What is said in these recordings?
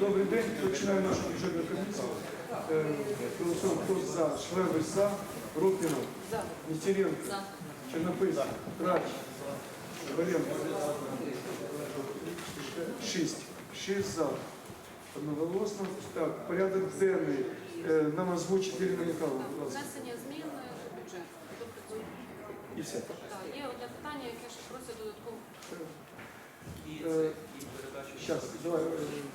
Добрий день, починаємо нашу бюджетну комісію. Е, Голосуємо, хто за, Швебич за, Рупіна, Нестеренко, Чернопис, Трач, Валенко. Шість. Шість за. Одноголосно. Так, порядок денний. Е, Нам озвучить Ірина Михайловна, будь ласка. Внесення змін до бюджету. І все. так, є одне питання, яке ще просить додатково. Е, Зараз, давай е, Перше. про-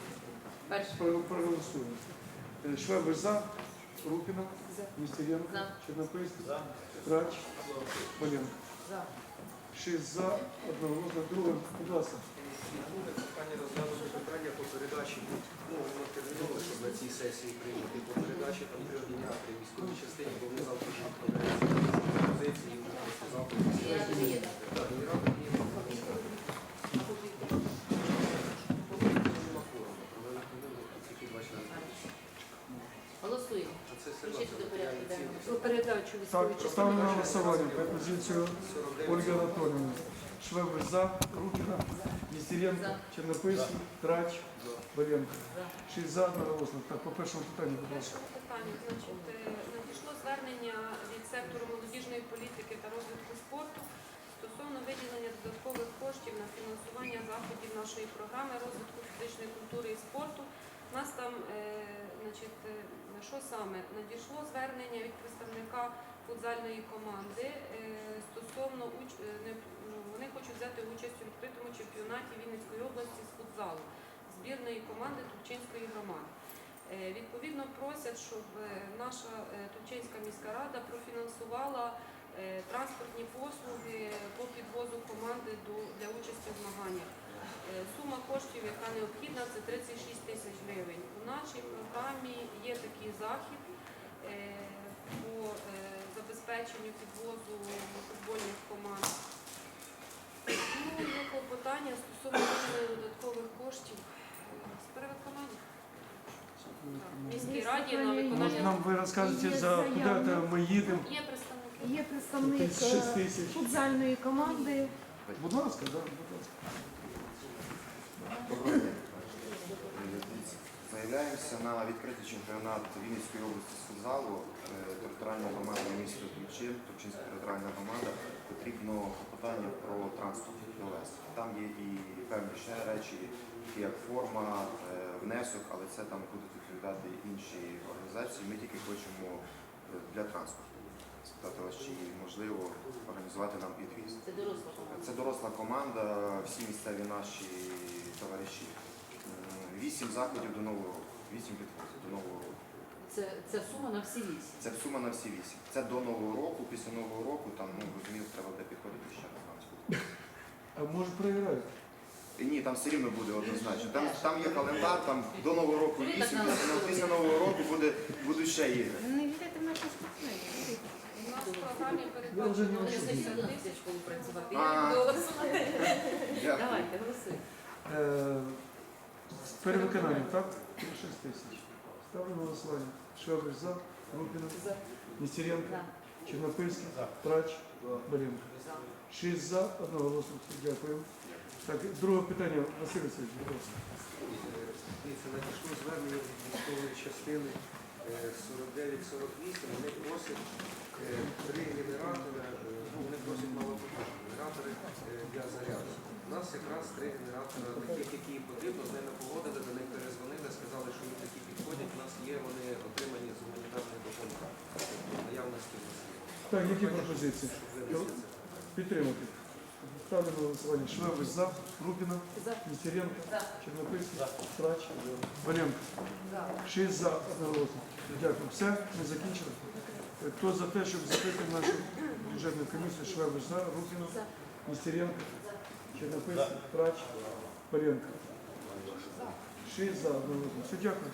проголосуємо. Е, Швебич за, Рукіна, Нестеренко, За. Чернопис, Трач, Валенко. Шість за, одноголосно. Друге, будь ласка. Питання розглянути питання по передачі, ну, воно терміново, щоб на цій сесії прийняти, по передачі там три при військовій частині, бо вони завтра ж відправляються на позиції, їм просто завтра. Так, генератор є. Тільки два члени. Голосуємо. А це все Включити до порядку денного. Ці Про передачу Так, ставлю на голосування пропозицію Ольги Анатольевны. Швебер за, Рупіна, Нестеренко, Чернопильський, Трач, Валенко. Шість за, одноголосно. Так, по першому питанню, будь ласка. Першому питанню, значить, е, надійшло звернення від сектору молодіжної політики та розвитку спорту стосовно виділення додаткових коштів на фінансування заходів нашої програми розвитку фізичної культури і спорту. Нас там, е, значить, е, що саме? Надійшло звернення від представника футзальної команди е, стосовно ну, вони хочуть взяти участь у відкритому чемпіонаті Вінницької області з футзалу збірної команди Тупчинської громади. Відповідно, просять, щоб наша Тульчинська міська рада профінансувала транспортні послуги по підвозу команди для участі в змаганнях. Е, Сума коштів, яка необхідна, це 36 тисяч гривень. У нашій програмі є такий захід е, по е, забезпеченню підвозу футбольних команд. Ну, є клопотання стосовно додаткових коштів з перевиконання. Міській раді на Може, виконання. нам ви розкажете, Є за куди заява. ми їдемо? Є представники. Є представник тисяч. футзальної команди. Будь ласка, да, будь ласка. Доброго дня. Заявляємося на відкритий чемпіонат Вінницької області з футзалу. Е, Територіальна громада міста Тульчин, Тульчинська територіальна громада, потрібно клопотання про транспорт довести. Там є і певні ще речі, такі як форма, е, внесок, але це там будуть відповідати інші організації. Ми тільки хочемо е, для транспорту. Спитати вас, чи можливо організувати нам підвіз. Це доросла команда. Це доросла команда, всі місцеві наші товариші. Вісім заходів до нового року. Вісім підходів до нового року. Це, це сума на всі вісім. Це сума на всі вісім. Це до нового року, після нового року, там, ну, розумію, треба буде підходити ще не знаю. А може проіграють? Ні, там все рівно буде однозначно. Там, там є календар, там до нового року вісім, після, після нового року буде, будуть ще ігри. Не вірите в наші спортсменів. У нас в програмі передбачено можу. 10 Вони тисяч. в школу працювати. А. Я буду голосувати. Дякую. Давайте, голосуй. Е, З перевиконанням, так? 36 тисяч. Ставлю на голосування. Швебер за, Рупіна, Нестеренко. Чернопильський, Трач, Валенко. Шість за, одноголосно. Дякую. Так, друге питання, Василь Васильович, будь ласка. Дивіться, надійшло звернення від військової частини е, 49-48, вони просять е, три генератори, е, ну, вони просять малопотужні генератори е, для заряду. У нас якраз три генератори, таких, які їм потрібно, з ними погодили, до них перезвонили, сказали, що їм такі підходять, у нас є, вони отримані з гуманітарної допомоги. Тобто наявності в нас є. Так, які пропозиції? Підтримати. Ставлю на голосування. Швебер за, Рупіна. Нестеренко. Чернопильський, Трач, Валенко. Шість за одноголосно. Дякую. Все, ми закінчили. Е, Хто за те, щоб закрити нашу бюджетну комісію, Швебер за, Рупіна, Нестеренко, Чернопильський, Трач, Валенко. Шість за одноголосно. Все, дякую.